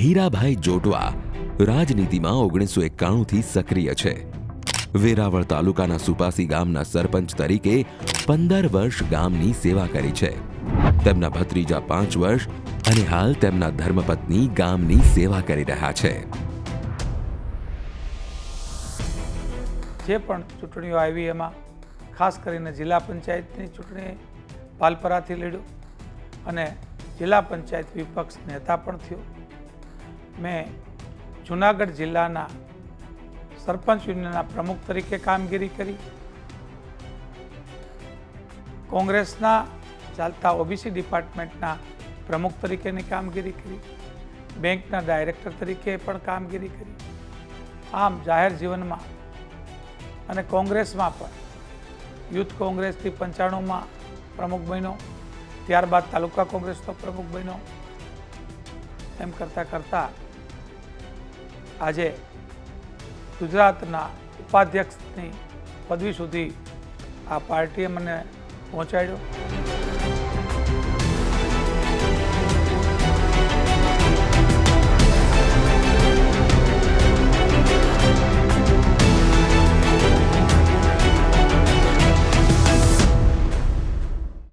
હીરાભાઈ જોટવા રાજનીતિમાં ઓગણીસો એકાણુંથી સક્રિય છે. વેરાવળ તાલુકાના સુપાસી ગામના સરપંચ તરીકે પંદર વર્ષ ગામની સેવા કરી છે. તેમના ભત્રીજા પાંચ વર્ષ અને હાલ તેમના ધર્મપત્ની ગામની સેવા કરી રહ્યા છે. જે પણ ચૂંટણીઓ આવી એમાં ખાસ કરીને જિલ્લા પંચાયતની ચૂંટણી પાલપરાથી લડ્યું અને જિલ્લા પંચાયત વિપક્ષ નેતા પણ થયો. મેં જુનાગઢ જિલ્લાના સરપંચ યુનિયનના પ્રમુખ તરીકે કામગીરી કરી. કોંગ્રેસના ચાલતા ઓબીસી ડિપાર્ટમેન્ટના પ્રમુખ તરીકેની કામગીરી કરી. બેંકના ડાયરેક્ટર તરીકે પણ કામગીરી કરી. આમ જાહેર જીવનમાં અને કોંગ્રેસમાં પણ યુથ કોંગ્રેસથી પંચાણુંમાં પ્રમુખ બન્યો. ત્યારબાદ તાલુકા કોંગ્રેસનો પ્રમુખ બન્યો. એમ કરતાં કરતાં આજે ગુજરાતના ઉપાધ્યક્ષની પદવી સુધી આ પાર્ટીએ મને પહોંચાડ્યો.